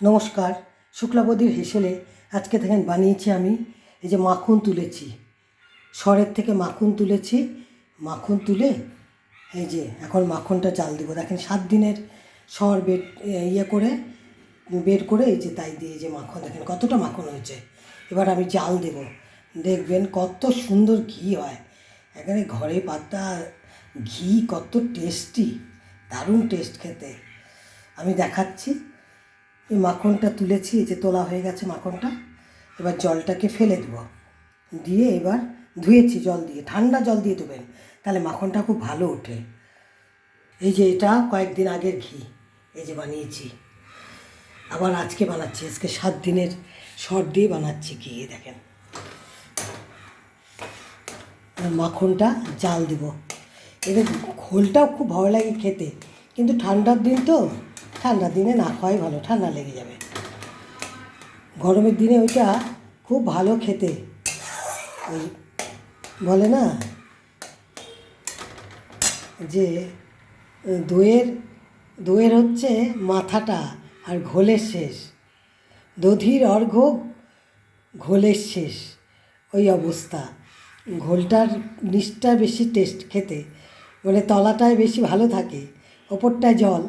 নমস্কার, শুক্লাবতীর হেসেলে আজকে দেখেন বানিয়েছি আমি, এই যে মাখন তুলেছি। সরের থেকে মাখন তুলেছি, মাখন তুলে এই যে এখন মাখনটা চাল দেবো। দেখেন সাত দিনের সর বের ইয়ে করে, বের করে এই যে তাই দিয়ে যে মাখন, দেখেন কতটা মাখন হয়েছে। এবার আমি জাল দেব। দেখবেন কত সুন্দর ঘি হয়। এখানে ঘরে পাতা, ঘি কত টেস্টি দারুণ টেস্ট খেতে। আমি দেখাচ্ছি। এই মাখনটা তুলেছি যে তোলা হয়ে গেছে মাখনটা, এবার জলটাকে ফেলে দেবো। দিয়ে এবার ধুয়েছি জল দিয়ে, ঠান্ডা জল দিয়ে দেবেন, তাহলে মাখনটা খুব ভালো ওঠে। এই যে এটা কয়েকদিন আগের ঘি, এই যে বানিয়েছি। আবার আজকে বানাচ্ছি, আজকে সাত দিনের সর দিয়ে বানাচ্ছি ঘি দেখেন। মাখনটা জাল দেব। এদের খোলটাও খুব ভালো লাগে খেতে, কিন্তু ঠান্ডার দিন তো ঠান্ডার দিনে না খাওয়াই ভালো, ঠান্ডা লেগে যাবে। গরমের দিনে ওইটা খুব ভালো খেতে। ওই বলে না, যে, দইয়ের দইয়ের হচ্ছে মাথাটা আর ঘোলের শেষ। দধির অর্ঘ, ঘোলের শেষ। ওই অবস্থা। ঘোলটার নিচটা বেশি টেস্ট খেতে। মানে তলাটায় বেশি ভালো থাকে। ওপরটায় জল।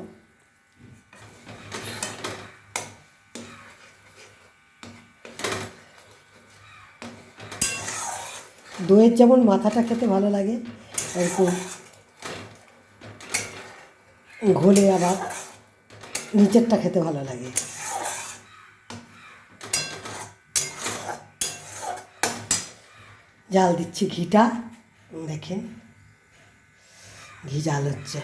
দইয়ের যেমন মাথাটা খেতে ভালো লাগে, এরকম ঘোলে আবার নিচেরটা খেতে ভালো লাগে। জাল দিচ্ছি ঘিটা, দেখেন ঘি জাল হচ্ছে।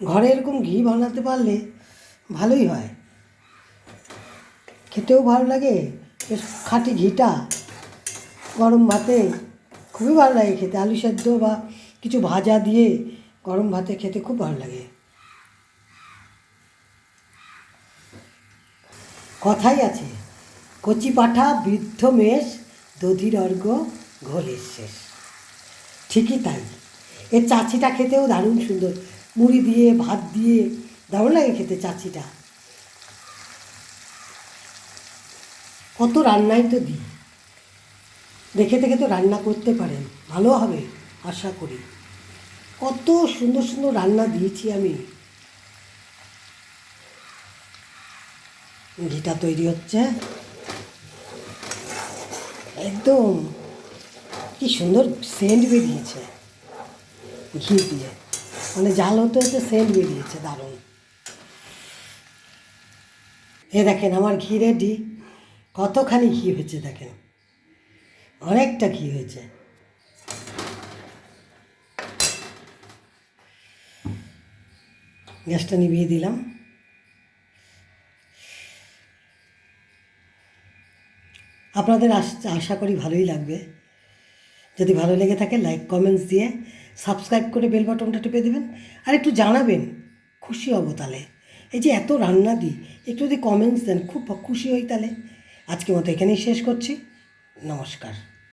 ঘরে এরকম ঘি বানাতে পারলে ভালোই হয়। খেতেও ভালো লাগে খাঁটি ঘিটা, গরম ভাতে খুবই ভালো লাগে খেতে। আলু সেদ্ধ বা কিছু ভাজা দিয়ে গরম ভাতে খেতে খুব ভালো লাগে। কথাই আছে, কচি পাঠা, বৃদ্ধ মেষ, দধির অর্ঘ, ঘোলের শেষ। ঠিকই তাই। এর চাচিটা খেতেও দারুণ সুন্দর। মুড়ি দিয়ে, ভাত দিয়ে দারুণ লাগে খেতে চাচিটা কত রান্নাই তো দিই। দেখে দেখে তো রান্না করতে পারেন, ভালো হবে, আশা করি। কত সুন্দর সুন্দর রান্না দিয়েছি আমি। ঘিটা তৈরি হচ্ছে। একদম, কি সুন্দর সেন্ট বেরিয়েছে। ঘি দিয়ে মানে জাল হতে হতে সেন্ট বেরিয়েছে, দারুণ। এ দেখেন, আমার ঘি রেডি কতখানি ঘি হয়েছে দেখেন? অনেকটা ঘি হয়েছে? গ্যাসটা নিভিয়ে দিলাম। আপনাদের আশা করি ভালোই লাগবে। যদি ভালো লেগে থাকে, লাইক, কমেন্টস দিয়ে সাবস্ক্রাইব করে বেল বাটনটা টিপে দেবেন। আর একটু জানাবেন, খুশি হব তাহলে। এই যে এত রান্না দিই, একটু যদি কমেন্টস দেন, খুব খুশি হই তাহলে। আজকে মতো এখানেই শেষ করছি। নমস্কার।